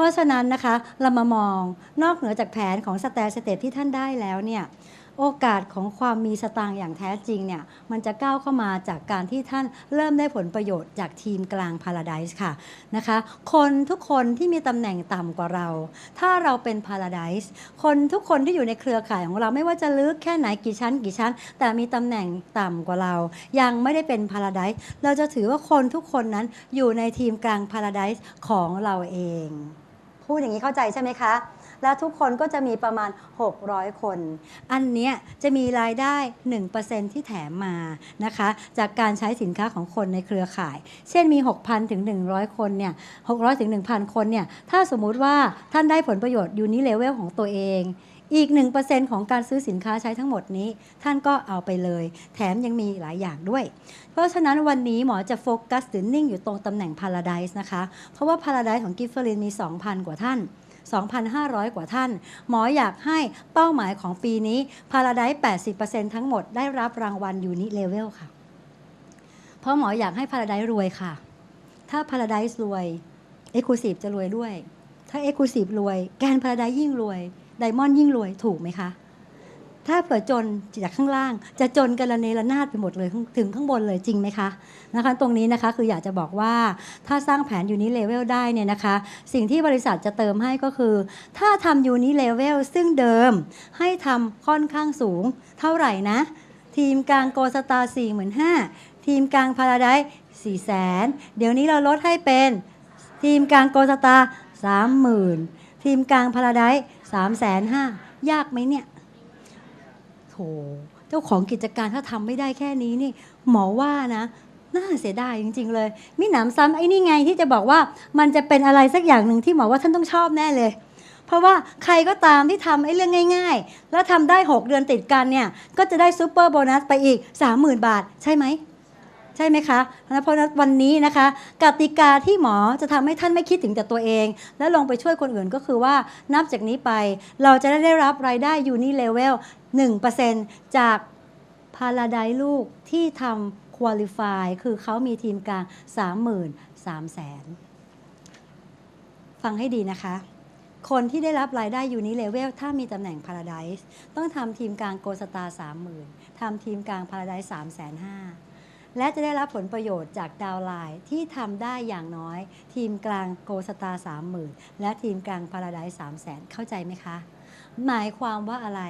ราะฉะนั้นนะคะเรามามองนอกเหนือจากแผนของสแตสเตทที่ท่านได้แล้วเนี่ยโอกาสของความมีสตางค์อย่างแท้จริงเนี่ยมันจะก้าวเข้ามาจากการที่ท่านเริ่มได้ผลประโยชน์จากทีมกลาง Paradise ค่ะนะคะคนทุกคนที่มีตำแหน่งต่ำกว่าเรา ถ้าเราเป็น Paradise คนทุกคนที่อยู่ในเครือข่ายของเราไม่ว่าจะลึกแค่ไหนกี่ชั้นกี่ชั้น แต่มีตำแหน่งต่ำกว่าเรา ยังไม่ได้เป็น Paradise เราจะถือว่าคนทุกคนนั้นอยู่ในทีมกลาง Paradise ของเราเอง พูดอย่างนี้เข้าใจใช่ไหมคะ แล้วทุกคนก็จะมีประมาณ 600 คน อันเนี้ยจะมีรายได้ 1%ที่แถมมานะคะ จากการใช้สินค้าของคนในเครือข่าย เช่นมี 6,000 ถึง 100 คนเนี่ย600 ถึง 1,000 คนเนี่ยถ้าสมมุติว่าท่านได้ผลประโยชน์ยูนิเลเวลของตัวเอง อีก 1%ของการซื้อสินค้าใช้ทั้งหมดนี้ ท่านก็เอาไปเลย แถมยังมีหลายอย่างด้วย เพราะฉะนั้นวันนี้หมอจะโฟกัสหรือนิ่งอยู่ตรงตำแหน่ง Paradise นะคะ เพราะว่า Paradise ของกิฟเฟอรินมี 2,000 กว่าท่าน 2,500 กว่าท่าน หมออยากให้เป้าหมายของปีนี้ Paradise 80%ทั้งหมดได้รับรางวัลยูนิเลเวลค่ะ เพราะหมออยากให้ Paradise รวยค่ะ ถ้า Paradise รวย Exclusive จะรวยด้วย ถ้า Exclusive รวย แกน Paradise ยิ่งรวย ไดมอนด์ยิ่งรวยถูกไหมคะ ถ้าเผื่อจนจากข้างล่าง จะจนกันระเนระนาดไปหมดเลยถึงข้างบนเลยจริงไหมคะนะคะตรงนี้นะคะคืออยากจะบอกว่าถ้าสร้างแผนยูนิเลเวลได้เนี่ยนะคะ สิ่งที่บริษัทจะเติมให้ก็คือ ถ้าทำยูนิเลเวลซึ่งเดิมให้ทำค่อนข้างสูง เท่าไหร่นะ ทีมกลางโกสตาร์สี่หมื่นห้าทีมกลางพาราไดสี่แสนเดี๋ยวนี้เราลดให้เป็น ทีมกลางโกสตาร์สามหมื่นทีมกลางพาราได สามแสนห้ายากไหมเนี่ยโถเจ้าของกิจการถ้าทำไม่ได้แค่นี้นี่ หมอว่านะน่าเสียดายจริง ๆ เลยมิหนำซ้ำไอ้นี่ไงที่จะบอกว่ามันจะเป็นอะไรสักอย่างหนึ่งที่หมอว่าท่านต้องชอบแน่เลย เพราะว่าใครก็ตามที่ทำไอ้เรื่องง่าย ๆ แล้วทำได้ 6 เดือนติดกันเนี่ย ก็จะได้ซูเปอร์โบนัสไปอีก 30,000 บาท ใช่ไหม ช่ไหมคะเพราะนั้นวันนี้นะคะกติกาที่หมอจะทำให้ท่านไม่คิดถึงแต่ตัวเอง และลงไปช่วยคนอื่นก็คือว่านับจากนี้ไปเราจะได้รับรายได้ยูนิเลเวล1%จากพาราไดลูกที่ทำคุริฟายคือเขามีทีมกลาง 33,000แสนฟังให้ดีนะคะ คนที่ได้รับรายได้ยูนิเลเวลถ้ามีตำแหน่ง Paradise ต้องทำทีมกลางโกสตาร์30,000ทำทีมกลาง Paradise 3,500 และจะได้รับผลประโยชน์จากดาวไลน์ที่ทำได้อย่างน้อย ทีมกลางโกสตาร์30,000และทีมกลาง Paradise 3,000เข้าใจไหมคะ หมายความว่าอะไร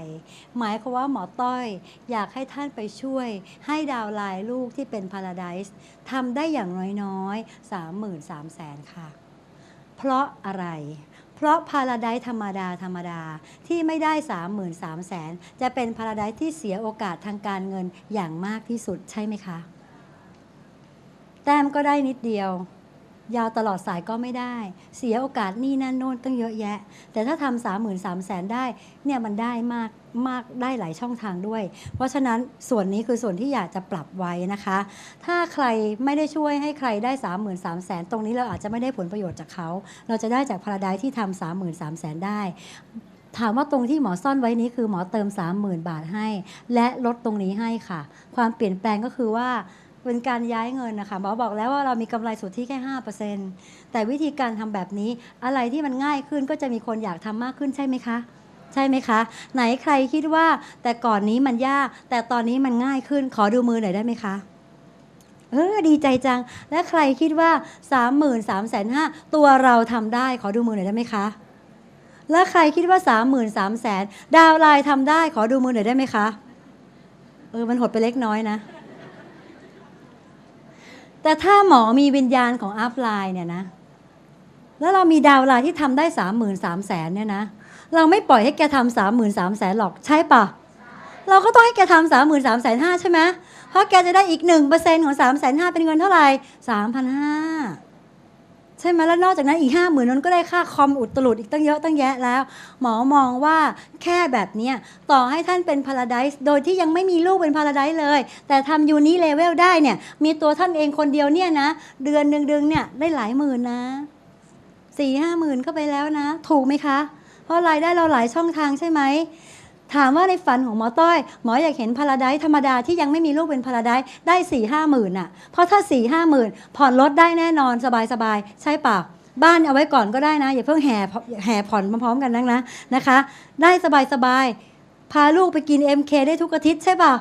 หมายความว่าหมอต้อยอยากให้ท่านไปช่วย ให้ดาวไลน์ลูกที่เป็น Paradise ทำได้อย่างน้อยๆ33,000แสนค่ะ เพราะอะไรเพราะพาราไดธรรมดาธรรมดาที่ไม่ได้ 33,000แสนจะเป็นพาราไดที่เสียโอกาสทางการเงินอย่างมากที่สุดใช่ไหมคะ แต้มก็ได้นิดเดียว ยาวตลอดสายก็ไม่ได้ เสียโอกาสนี่นั่นโน่นตั้งเยอะแยะ แต่ถ้าทำสามหมื่นสามแสนได้เนี่ยมันได้มากมากได้หลายช่องทางด้วย เพราะฉะนั้นส่วนนี้คือส่วนที่อยากจะปรับไว้นะคะ ถ้าใครไม่ได้ช่วยให้ใครได้ 3 3 0 0 0แสนตรงนี้เราอาจจะไม่ได้ผลประโยชน์จากเขา เราจะได้จากพาราไดที่ทำ 3 3 0 0 0แสนได้ ถามว่าตรงที่หมอซ่อนไว้นี้คือหมอเติม 30,000 บาทให้ และลดตรงนี้ให้ค่ะ ความเปลี่ยนแปลงก็คือว่า เป็นการย้ายเงินนะคะหมอบอกแล้วว่าเรามีกำไรสุทธิแค่5%แต่วิธีการทำแบบนี้อะไรที่มันง่ายขึ้นก็จะมีคนอยากทำมากขึ้นใช่ไหมคะใช่ไหมคะ ไหนใครคิดว่าแต่ก่อนนี้มันยาก แต่ตอนนี้มันง่ายขึ้นขอดูมือหน่อยได้ไหมคะเออดีใจจัง และใครคิดว่า 3 3 0 0 0 0ตัวเราทำได้ขอดูมือหน่อยได้ไหมคะ และใครคิดว่า 3 3 0 0 0ดาวไลน์ทำได้ขอดูมือหน่อยได้ไหมคะ เออมันหดไปเล็กน้อยนะ แต่ถ้าหมอมีวิญญาณของอัพไลน์เนี่ยนะ แล้วเรามีดาวไลน์ที่ทำได้สามหมื่นสามแสนเนี่ยนะ เราไม่ปล่อยให้แกทำสามหมื่นสามแสนหรอกใช่ปะเราก็ต้องให้แกทำสามหมื่นสามแสนห้าใช่ไหมเพราะแกจะได้อีกหนึ่งเปอร์เซ็นของสามแสนห้าเป็นเงินเท่าไหร่สามพันห้า ใช่ไหมแล้วนอกจากนั้นอีกห้าหมื่นนั้นก็ได้ค่าคอมอุดตลุดอีกตั้งเยอะตั้งแยะแล้ว หมอมองว่าแค่แบบนี้ต่อให้ท่านเป็นพาราไดส์โดยที่ยังไม่มีลูกเป็นพาราไดส์เลย แต่ทำยูนิเลเวลได้เนี่ย มีตัวท่านเองคนเดียวเนี่ยนะ เดือนหนึ่งเดือนเนี่ยได้หลายหมื่นนะสี่ห้าหมื่นเข้าไปแล้วนะ ถูกไหมคะ เพราะรายได้เราหลายช่องทางใช่ไหม ถามว่าในฝันของหมอต้อย หมออยากเห็นพาราไดธรรมดาที่ยังไม่มีลูกเป็นพาราไดได้สี่ห้าหมื่นอะ เพราะถ้าสี่ห้าหมื่นผ่อนรถได้แน่นอนสบายสบายใช่ปะบ้านเอาไว้ก่อนก็ได้นะ อย่าเพิ่งแห่แห่ผ่อนพร้อมๆกันนักนะนะคะ ได้สบายๆ พาลูกไปกิน MK ได้ทุกอาทิตย์ใช่ป่ะ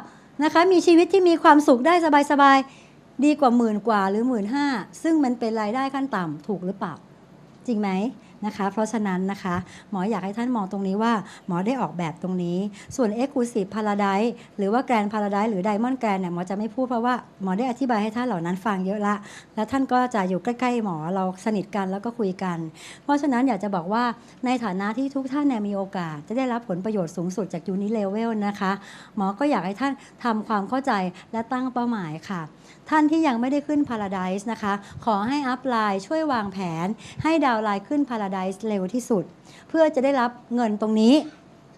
นะคะ มีชีวิตที่มีความสุขได้สบายๆ ดีกว่าหมื่นกว่าหรือหมื่นห้าซึ่งมันเป็นรายได้ขั้นต่ำถูกหรือเปล่า จริงไหมนะคะ เพราะฉะนั้นนะคะหมออยากให้ท่านมองตรงนี้ว่าหมอได้ออกแบบตรงนี้ ส่วน Exclusive Paradise หรือว่า Grand Paradise หรือ Diamond Grand เนี่ยหมอจะไม่พูดเพราะว่าหมอได้อธิบายให้ท่านเหล่านั้นฟังเยอะละ แล้วท่านก็จะอยู่ใกล้ๆหมอเราสนิทกันแล้วก็คุยกัน เพราะฉะนั้นอยากจะบอกว่าในฐานะที่ทุกท่านเนี่ยมีโอกาส จะได้รับผลประโยชน์สูงสุดจากยูนิเลเวลนะคะหมอก็อยากให้ท่านทำความเข้าใจและตั้งเป้าหมายค่ะ ท่านที่ยังไม่ได้ขึ้น Paradise นะคะ ขอให้อัพไลน์ช่วยวางแผน ให้ดาวไลน์ขึ้น Paradise ไดส์เร็วที่สุด เพื่อจะได้รับเงินตรงนี้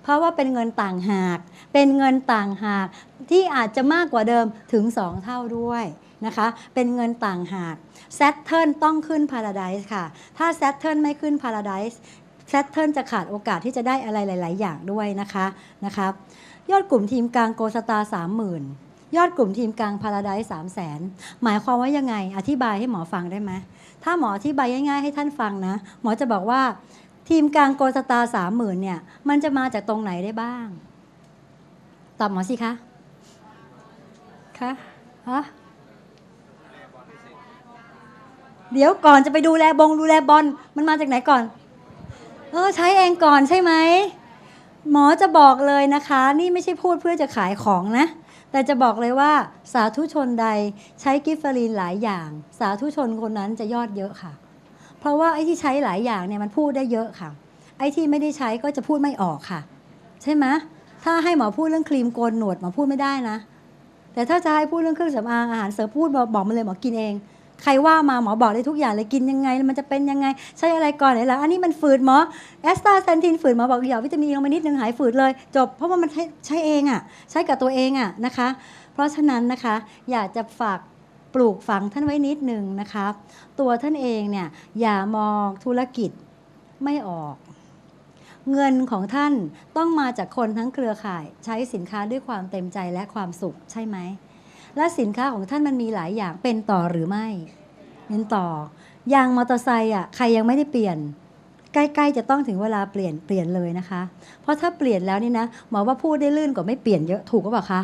เพราะว่าเป็นเงินต่างหาก เป็นเงินต่างหากที่อาจจะมากกว่าเดิมถึง 2 เท่าด้วยนะคะ เป็นเงินต่างหาก Saturn ต้องขึ้น Paradise ค่ะ ถ้า Saturn ไม่ขึ้น Paradise Saturn จะขาดโอกาสที่จะได้อะไรหลาย ๆ อย่างด้วยนะคะนะคะยอดกลุ่มทีมกลางโกสตาสามหมื่นยอดกลุ่มทีมกลาง Paradise สามแสนหมายความว่ายังไง อธิบายให้หมอฟังได้ไหม ถ้าหมออธิบายง่าย ๆ ให้ท่านฟังนะ หมอจะบอกว่า ทีมกลางโกสตาสามหมื่นเนี่ย มันจะมาจากตรงไหนได้บ้าง ตอบหมอสิคะคะฮะเดี๋ยวก่อนจะไปดูแลบงดูแลบอลมันมาจากไหนก่อน เออ ใช้เองก่อนใช่ไหมหมอจะบอกเลยนะคะ นี่ไม่ใช่พูดเพื่อจะขายของนะ แต่จะบอกเลยว่าสาธุชนใดใช้กิฟเฟอรีนหลายอย่าง สาธุชนคนนั้นจะยอดเยอะค่ะ เพราะว่าไอ้ที่ใช้หลายอย่างเนี่ยมันพูดได้เยอะค่ะ ไอ้ที่ไม่ได้ใช้ก็จะพูดไม่ออกค่ะ ใช่ไหมถ้าให้หมอพูดเรื่องครีมโกนหนวดหมอพูดไม่ได้นะ แต่ถ้าจะให้พูดเรื่องเครื่องสำอางอาหารเสริมพูดบอกบอกมาเลยหมอกินเอง ใครว่ามาหมอบอกได้ทุกอย่างเลยกินยังไงมันจะเป็นยังไง ใช้อะไรก่อนไหนล่ะอันนี้มันฝืดหมอแอสตาเซนทินฝืดหมอบอกอย่าวิตามินลงมานิดนึงหายฝืดเลย จบเพราะว่ามันใช้ใช้เองอะ่ะใช้กับตัวเองอะ่ะนะคะ เพราะฉะนั้นนะคะ อยากจะฝากปลูกฝังท่านไว้นิดนึงนะคะตัวท่านเองเนี่ยอย่ามองธุรกิจไม่ออกเงินของท่านต้องมาจากคนทั้งเครือข่าย ใช้สินค้าด้วยความเต็มใจและความสุขใช่ไหม และสินค้าของท่านมันมีหลายอย่างเป็นต่อหรือไม่เป็นต่อยางมอเตอร์ไซค์อะใครยังไม่ได้เปลี่ยน ใกล้ๆจะต้องถึงเวลาเปลี่ยนเปลี่ยนเลยนะคะ เพราะถ้าเปลี่ยนแล้วนี่นะหมอว่าพูดได้ลื่นกว่าไม่เปลี่ยนเยอะถูกก็ปล่าคะ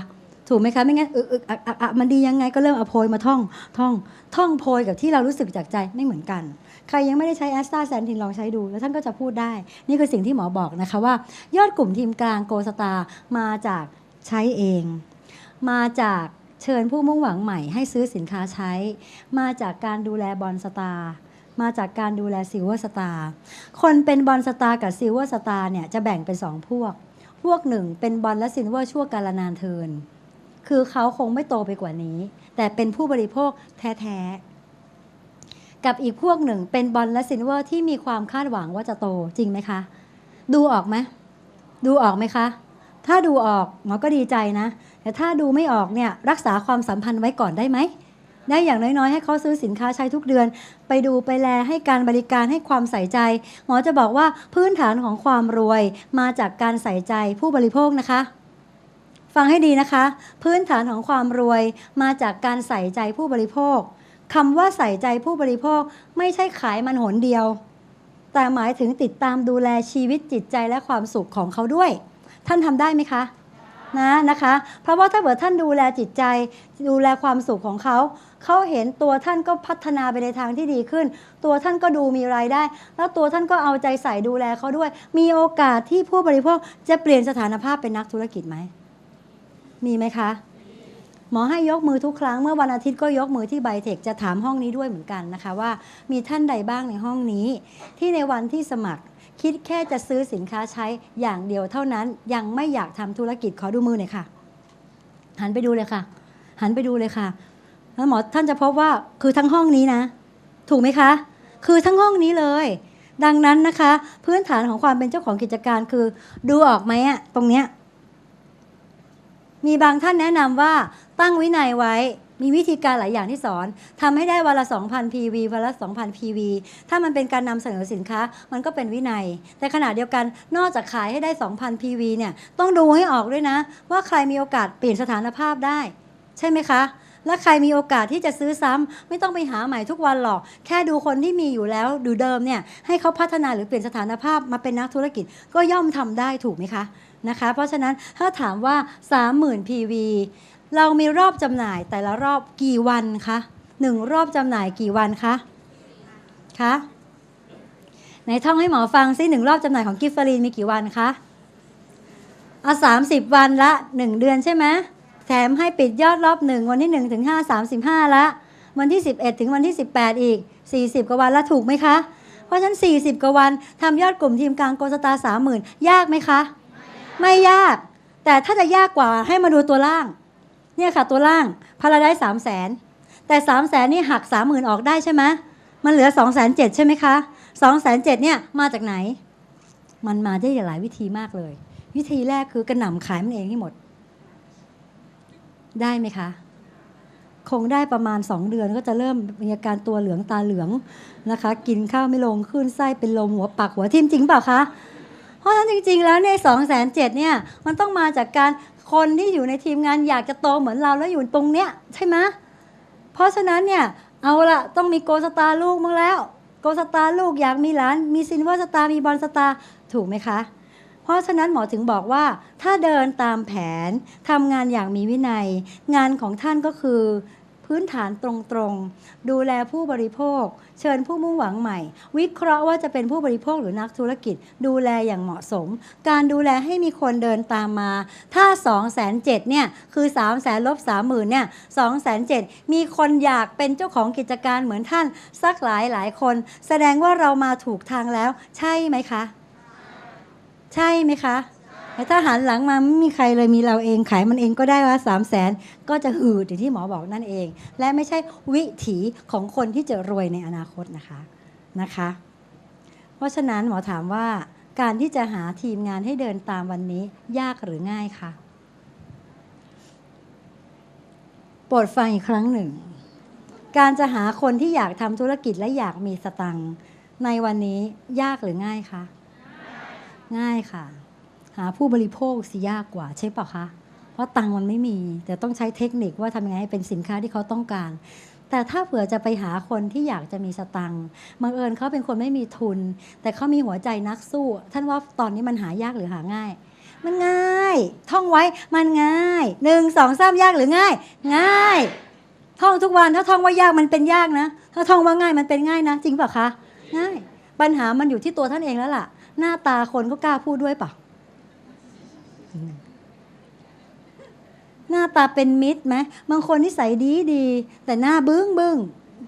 ถูกไหมคะไม่งั้นอึกอึกอักอักอักมันดียังไงก็เริ่มเอาโพยมาท่องท่อง ท่องโพยกับที่เรารู้สึกจากใจไม่เหมือนกัน ใครยังไม่ได้ใช้แอสตาแซนทินลองใช้ดู แล้วท่านก็จะพูดได้ นี่คือสิ่งที่หมอบอกนะคะว่า ยอดกลุ่มทีมกลางโกสตามาจากใช้เอง มาจาก เชิญผู้มุ่งหวังใหม่ให้ซื้อสินค้าใช้ มาจากการดูแลบอลสตาร์มาจากการดูแลซิลเวอร์สตาร์คนเป็นบอลสตาร์กับซิลเวอร์สตาร์เนี่ยจะแบ่งเป็นสองพวก พวกหนึ่งเป็นบอลและซิลเวอร์ชั่วกาลนานเทิน คือเขาคงไม่โตไปกว่านี้ แต่เป็นผู้บริโภคแท้ๆ กับอีกพวกหนึ่งเป็นบอลและซิลเวอร์ที่มีความคาดหวังว่าจะโตจริงไหมคะ ดูออกไหมดูออกไหมคะ ถ้าดูออกหมอก็ดีใจนะ แต่ถ้าดูไม่ออกเนี่ยรักษาความสัมพันธ์ไว้ก่อนได้ไหม ได้อย่างน้อยๆ ให้เขาซื้อสินค้าใช้ทุกเดือน ไปดูไปแลให้การบริการให้ความใส่ใจ หมอจะบอกว่าพื้นฐานของความรวยมาจากการใส่ใจผู้บริโภคนะคะ ฟังให้ดีนะคะ พื้นฐานของความรวยมาจากการใส่ใจผู้บริโภคคำว่าใส่ใจผู้บริโภคไม่ใช่ขายมันหนเดียว แต่หมายถึงติดตามดูแลชีวิตจิตใจและความสุขของเขาด้วย ท่านทำได้ไหมคะ นะนะคะ เพราะว่าถ้าเกิดท่านดูแลจิตใจ ดูแลความสุขของเขา เขาเห็นตัวท่านก็พัฒนาไปในทางที่ดีขึ้น ตัวท่านก็ดูมีรายได้ แล้วตัวท่านก็เอาใจใส่ดูแลเขาด้วย มีโอกาสที่ผู้บริโภคจะเปลี่ยนสถานภาพเป็นนักธุรกิจไหม มีไหมคะหมอให้ยกมือทุกครั้งเมื่อวันอาทิตย์ก็ยกมือที่ไบเทคจะถามห้องนี้ด้วยเหมือนกันนะคะว่า มีท่านใดบ้างในห้องนี้ ที่ในวันที่สมัคร คิดแค่จะซื้อสินค้าใช้อย่างเดียวเท่านั้น ยังไม่อยากทำธุรกิจขอดูมือหน่อยค่ะ หันไปดูเลยค่ะ หันไปดูเลยค่ะ แล้วหมอท่านจะพบว่าคือทั้งห้องนี้นะ ถูกไหมคะ คือทั้งห้องนี้เลย ดังนั้นนะคะ พื้นฐานของความเป็นเจ้าของกิจการคือ ดูออกไหมอะตรงเนี้ยมีบางท่านแนะนำว่าตั้งวินัยไว้ มีวิธีการหลายอย่างที่สอนทำให้ได้วันละ 2,000 PV วันละ 2,000 PV ถ้ามันเป็นการนำเสนอสินค้ามันก็เป็นวินัย แต่ขณะเดียวกันนอกจากขายให้ได้ 2,000 PV เนี่ยต้องดูให้ออกด้วยนะ ว่าใครมีโอกาสเปลี่ยนสถานภาพได้ ใช่ไหมคะแล้วใครมีโอกาสที่จะซื้อซ้ำไม่ต้องไปหาใหม่ทุกวันหรอก แค่ดูคนที่มีอยู่แล้วดูเดิมเนี่ยให้เขาพัฒนาหรือเปลี่ยนสถานภาพมาเป็นนักธุรกิจก็ย่อมทำได้ถูกไหมคะนะคะ เพราะฉะนั้นถ้าถามว่า 30,000 PV เรามีรอบจำหน่ายแต่ละรอบกี่วันคะหนึ่งรอบจำหน่ายกี่วันคะคะไหนท่องให้หมอฟังซิหนึ่งรอบจำหน่ายของกิฟฟารีนมีกี่วันคะเอาสามสิบวันละหนึ่งเดือนใช่ไหมแถมให้ปิดยอดรอบหนึ่งวันที่หนึ่งถึงห้าสามสิบห้าละ วันที่11ถึงวันที่18อีก40กว่าวันล้วถูกไหมคะ เพราะฉะนั้น40กว่าวันทำยอดกลุ่มทีมกลางโกสตาร์30,000ยากไหมคะ ไม่ยาก แต่ถ้าจะยากกว่าให้มาดูตัวล่าง เนี่ยค่ะตัวล่างพาราได้3 0 0แสนแต่3 0 0แสนนี่หัก30,000ออกได้ใช่ไหมมันเหลือ2 7 0 0 0ใช่ไหมคะ2 7 0 0 0เนี่ยมาจากไหน มันมาได้หลายวิธีมากเลย วิธีแรกคือกระหน่ำขายมันเองให้หมด ได้ไหมคะคงได้ประมาณ 2 เดือนก็จะเริ่มมีอาการตัวเหลืองตาเหลืองนะคะ กินข้าวไม่ลงขึ้นไส้เป็นลมหัวปักหัวทิ่มจริงเปล่าคะเพราะฉะนั้นจริง ๆ แล้วในสองแสนเจ็ดเนี่ยมันต้องมาจากการ คนที่อยู่ในทีมงานอยากจะโตเหมือนเราแล้วอยู่ตรงเนี้ยใช่ไหมเพราะฉะนั้นเนี่ยเอาละต้องมีโกสตาลูกมั้งแล้ว โกสตาลูกอยากมีหลาน มีซินเวอร์สตามีบอลสตาถูกไหมคะ เพราะฉะนั้นหมอถึงบอกว่า ถ้าเดินตามแผนทำงานอย่างมีวินัย งานของท่านก็คือ พื้นฐานตรงๆ ดูแลผู้บริโภค เชิญผู้มุ่งหวังใหม่ วิเคราะห์ว่าจะเป็นผู้บริโภคหรือนักธุรกิจ ดูแลอย่างเหมาะสม การดูแลให้มีคนเดินตามมา ถ้า 2 0 0 0 0เนี่ยคือ3 0 0 0 0ลบ30,000เนี่ย2 0 0 0 0 มีคนอยากเป็นเจ้าของกิจการเหมือนท่านสักหลายหลายคน แสดงว่าเรามาถูกทางแล้ว ใช่ไหมคะ ใช่ไหมคะ ถ้าหันหลังมาไม่มีใครเลยมีเราเองขายมันเองก็ได้ว่าสามแสนก็จะหืดอย่างที่หมอบอกนั่นเอง และไม่ใช่วิถีของคนที่จะรวยในอนาคตนะคะนะคะ เพราะฉะนั้นหมอถามว่าการที่จะหาทีมงานให้เดินตามวันนี้ยากหรือง่ายคะโปรดฟังอีกครั้งหนึ่ง การจะหาคนที่อยากทำธุรกิจและอยากมีสตังในวันนี้ยากหรือง่ายคะ ง่ายค่ะ หาผู้บริโภคสิยากกว่าใช่ปะคะ เพราะตังค์มันไม่มี แต่ต้องใช้เทคนิคว่าทำยังไงให้เป็นสินค้าที่เขาต้องการ แต่ถ้าเผื่อจะไปหาคนที่อยากจะมีสตังค์บังเอิญเขาเป็นคนไม่มีทุน แต่เขามีหัวใจนักสู้ ท่านว่าตอนนี้มันหายากหรือหาง่ายมันง่าย ท่องไว้มันง่ายหนึ่งสองสามยากหรือง่าย ง่าย ท่องทุกวันถ้าท่องว่ายากมันเป็นยากนะ ถ้าท่องว่าง่ายมันเป็นง่ายนะ จริงเปล่าคะ ง่าย ปัญหามันอยู่ที่ตัวท่านเองแล้วล่ะ หน้าตาคนก็กล้าพูดด้วยเปล่า หน้าตาเป็นมิตรไหมบางคนนิสัยดีดี แต่หน้าบึ้งบึ้ง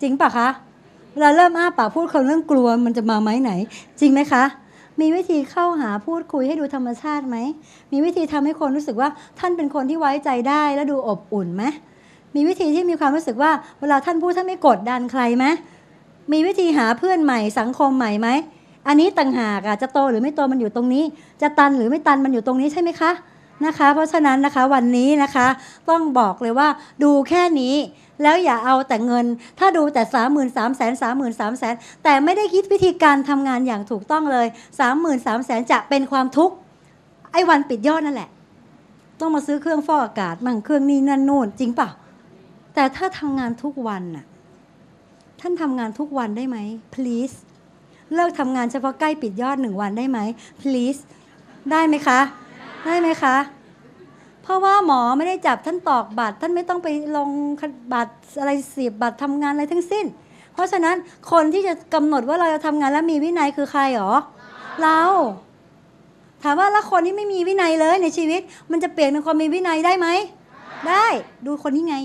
จริงปะคะเวลาเริ่มอ้าปากพูดคนเรื่องกลัวมันจะมาไหมไหน จริงไหมคะ มีวิธีเข้าหาพูดคุยให้ดูธรรมชาติไหม มีวิธีทำให้คนรู้สึกว่าท่านเป็นคนที่ไว้ใจได้และดูอบอุ่นไหมมีวิธีที่มีความรู้สึกว่า เวลาท่านพูดท่านไม่กดดันใครไหมมีวิธีหาเพื่อนใหม่สังคมใหม่ไหม อันนี้ต่างหากอะจะโตหรือไม่โตมันอยู่ตรงนี้ จะตันหรือไม่ตันมันอยู่ตรงนี้ใช่ไหมคะนะคะ เพราะฉะนั้นนะคะวันนี้นะคะต้องบอกเลยว่าดูแค่นี้ แล้วอย่าเอาแต่เงิน ถ้าดูแต่ 3 3 0 0 0 0 3 3 0 0 0 0 แต่ไม่ได้คิดวิธีการทำงานอย่างถูกต้องเลย 3 3 0 0 0 0 จะเป็นความทุกข์ไอ้วันปิดยอดนั่นแหละ ต้องมาซื้อเครื่องฟอกอากาศมั่งเครื่องนี้นั่นนู่นจริงเปล่าแต่ถ้าทำงานทุกวันน่ะท่านทำงานทุกวันได้ไหม please เลิกทำงานเฉพาะใกล้ปิดยอดหนึ่งวันได้ไหม please ได้ไหมคะ ได้ไหมคะ เพราะว่าหมอไม่ได้จับท่านตอกบัตร ท่านไม่ต้องไปลงบัตรอะไรเสียบบัตรทำงานอะไรทั้งสิ้น เพราะฉะนั้นคนที่จะกำหนดว่าเราจะทำงานแล้วมีวินัยคือใครหรอ เรา ถามว่าแล้วคนที่ไม่มีวินัยเลยในชีวิต มันจะเปลี่ยนเป็นคนมีวินัยได้ไหม ได้ดูคนนี้ไง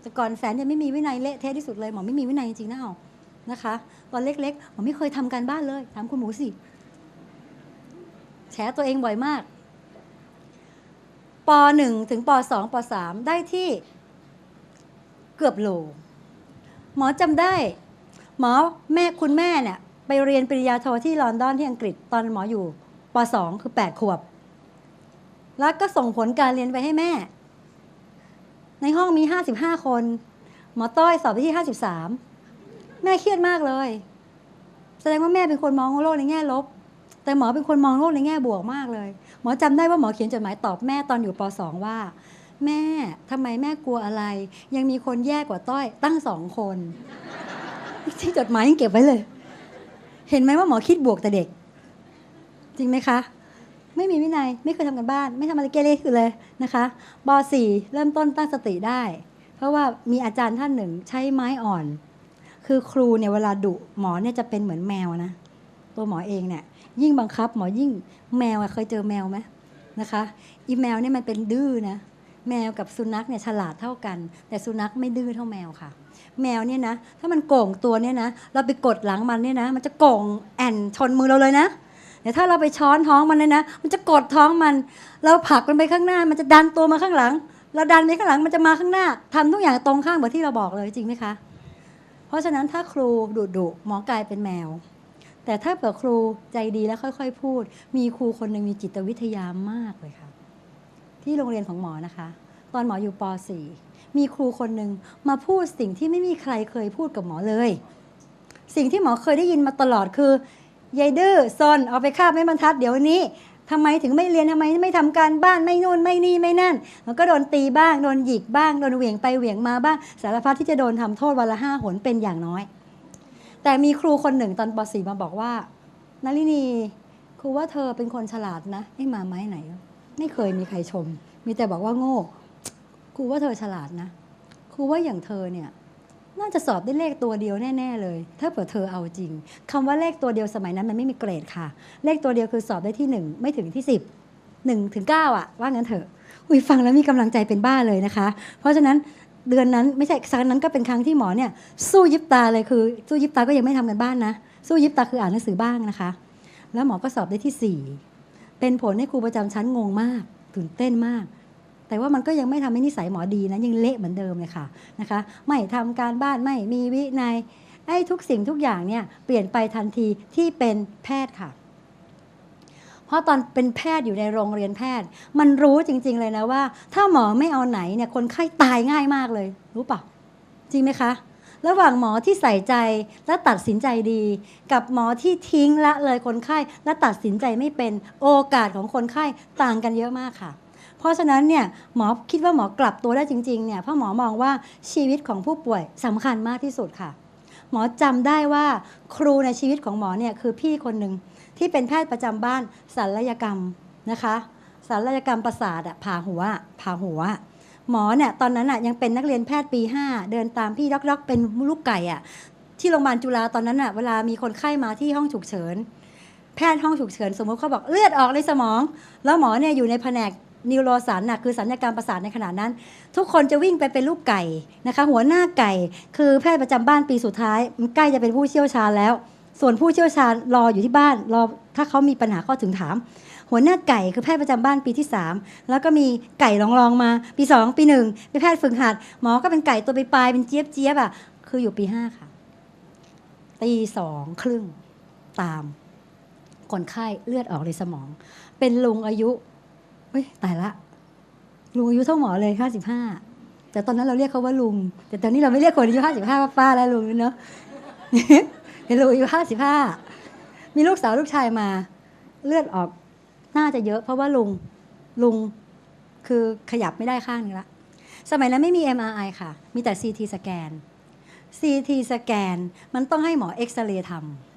แต่ก่อนแฟนจะไม่มีวินัยเละเทะที่สุดเลยหมอไม่มีวินัยจริงๆนะเอานะคะ ตอนเล็กๆหมอไม่เคยทำการบ้านเลยถามคุณหมูสิแฉตัวเองบ่อยมากป .1 ถึงป .2 ป .3 ได้ที่เกือบโลหมอจำได้ หมอแม่คุณแม่เนี่ยไปเรียนปริญญาโทที่ลอนดอนที่อังกฤษตอนหมออยู่ป .2 คือ 8 ขวบ แล้วก็ส่งผลการเรียนไปให้แม่ ในห้องมี 55 คน หมอต้อยสอบไปที่ 53 แม่เครียดมากเลย แสดงว่าแม่เป็นคนมองโลกในแง่ลบ แต่หมอเป็นคนมองโลกในแง่บวกมากเลย หมอจำได้ว่าหมอเขียนจดหมายตอบแม่ตอนอยู่ป .2 ว่า แม่ทำไมแม่กลัวอะไร ยังมีคนแย่กว่าต้อยตั้งสองคนที่จดหมายยังเก็บไว้เลย เห็นไหมว่าหมอคิดบวกแต่เด็ก จริงไหมคะไม่มีวินัยไม่เคยทำกันบ้าน ไม่ทำอะไรเกเรคือเลยนะคะป .4 เริ่มต้นตั้งสติได้ เพราะว่ามีอาจารย์ท่านหนึ่งใช้ไม้อ่อน คือครูเนี่ยเวลาดุหมอเนี่ยจะเป็นเหมือนแมวนะ ตัวหมอเองเนี่ยยิ่งบังคับ หมอยิ่งแมวอะเคยเจอแมวไหมนะคะอีแมวเนี่ยมันเป็นดื้อนะแมวกับสุนัขเนี่ยฉลาดเท่ากัน แต่สุนัขไม่ดื้อเท่าแมวค่ะ แมวเนี่ยนะถ้ามันโก่งตัวเนี่ยนะเราไปกดหลังมันเนี่ยนะ มันจะโก่งแอนชนมือเราเลยนะแต่ถ้าเราไปช้อนท้องมันเลยนะ มันจะกดท้องมัน เราผลักมันไปข้างหน้า มันจะดันตัวมาข้างหลัง เราดันไปข้างหลังมันจะมาข้างหน้าทำทุกอย่างตรงข้ามกับที่เราบอกเลยจริงไหมคะ ราะฉะนั้นถ้าครูดุดุหมอกลายเป็นแมว แต่ถ้าเปิดครูใจดีแล้วค่อย ๆ พูด มีครูคนหนึ่งมีจิตวิทยามากเลยค่ะ ที่โรงเรียนของหมอนะคะ ตอนหมออยู่ป .4 มีครูคนหนึ่งมาพูดสิ่งที่ไม่มีใครเคยพูดกับหมอเลย สิ่งที่หมอเคยได้ยินมาตลอดคือยายดื้อซนเอาไปคาบไม่บรรทัดเดี๋ยวนี้ ทำไมถึงไม่เรียนทำไมไม่ทำการบ้านไม่นู่นไม่นี่ไม่นั่นแล้วก็โดนตีบ้างโดนหยิกบ้างโดนเหวี่ยงไปเหวี่ยงมาบ้างสารพัดที่จะโดนทำโทษวันละห้าหนเป็นอย่างน้อย แต่มีครูคนหนึ่งตอนป .4 มาบอกว่านารินีครูว่าเธอเป็นคนฉลาดนะไอ้มาไม้ไหน ไม่เคยมีใครชม มีแต่บอกว่าโง่ครูว่าเธอฉลาดนะครูว่าอย่างเธอเนี่ย น่าจะสอบได้เลขตัวเดียวแน่ ๆ เลย ถ้าเผื่อเธอเอาจริงคำว่าเลขตัวเดียวสมัยนั้นมันไม่มีเกรดค่ะ เลขตัวเดียวคือสอบได้ที่หนึ่งไม่ถึงที่สิบหนึ่งถึงเก้าอะ ว่างั้นเถอะอุ้ยฟังแล้วมีกำลังใจเป็นบ้าเลยนะคะ เพราะฉะนั้นเดือนนั้นไม่ใช่ครั้งนั้นก็เป็นครั้งที่หมอเนี่ยสู้ยิบตาเลยคือ สู้ยิบตาก็ยังไม่ทำกันบ้านนะ สู้ยิบตาคืออ่านหนังสือบ้างนะคะ แล้วหมอก็สอบได้ที่สี่เป็นผลให้ครูประจำชั้นงงมากตื่นเต้นมาก แต่ว่ามันก็ยังไม่ทำให้นิสัยหมอดีนะยังเละเหมือนเดิมเลยค่ะนะคะ ไม่ทำการบ้านไม่มีวินัยไอ้ทุกสิ่งทุกอย่างเนี่ยเปลี่ยนไปทันทีที่เป็นแพทย์ค่ะเพราะตอนเป็นแพทย์อยู่ในโรงเรียนแพทย์ มันรู้จริง ๆ เลยนะว่า ถ้าหมอไม่เอาไหนเนี่ยคนไข้ตายง่ายมากเลย รู้ปะจริงไหมคะ ระหว่างหมอที่ใส่ใจและตัดสินใจดี กับหมอที่ทิ้งละเลยคนไข้และตัดสินใจไม่เป็นโอกาสของคนไข้ต่างกันเยอะมากค่ะ เพราะฉะนั้นเนี่ยหมอคิดว่าหมอกลับตัวได้จริงๆเนี่ยเพราะหมอมองว่าชีวิตของผู้ป่วยสำคัญมากที่สุดค่ะ หมอจำได้ว่าครูในชีวิตของหมอเนี่ยคือพี่คนหนึ่งที่เป็นแพทย์ประจำบ้านศัลยกรรมนะคะศัลยกรรมประสาทอะผ่าหัวผ่าหัวหมอเนี่ยตอนนั้นอะยังเป็นนักเรียนแพทย์ปี 5 เดินตามพี่ด็อกด็อกเป็นลูกไก่อะที่โรงพยาบาลจุฬาตอนนั้นอะเวลามีคนไข้มาที่ห้องฉุกเฉินแพทย์ห้องฉุกเฉินสมมติเขาบอกเลือดออกในสมอง แล้วหมอเนี่ยอยู่ในแผนก นิวโรสันน่ะคือสัญญกรรประสาทในขณะนั้น ทุกคนจะวิ่งไปเป็นลูกไก่นะคะหัวหน้าไก่ คือแพทย์ประจำบ้านปีสุดท้ายใกล้จะเป็นผู้เชี่ยวชาญแล้ว ส่วนผู้เชี่ยวชาญรออยู่ที่บ้านรอถ้าเขามีปัญหาก็ถึงถาม หัวหน้าไก่คือแพทย์ประจำบ้านปีที่ 3 แล้วก็มีไก่ลองลองๆมา ปี 2 ปี1เป็นแพทย์ฝึกหัดหมอก็เป็นไก่ตัวไปปลายเป็นเจี๊ยบเจี๊ยบอะคืออยู่ปี5ค่ะตีสองครึ่งตามคนไข้เลือดออกในสมอง เป็นลุงอายุ เฮ้ยตายละลุงอายุเท่าหมอเลยห้าสิบห้าแต่ตอนนั้นเราเรียกเขาว่าลุง แต่ตอนนี้เราไม่เรียกคนอายุห้าสิบห้าว่าป้าแล้วลุงเนาะเห็นลุงอายุห้าสิบห้ามีลูกสาวลูกชายมา เลือดออกน่าจะเยอะ เพราะว่าลุงลุงคือขยับไม่ได้ข้างนึงละสมัยนั้นไม่มี MRI ค่ะ มีแต่ CT สแกน CT สแกนมันต้องให้หมอเอ็กซเรย์ทำ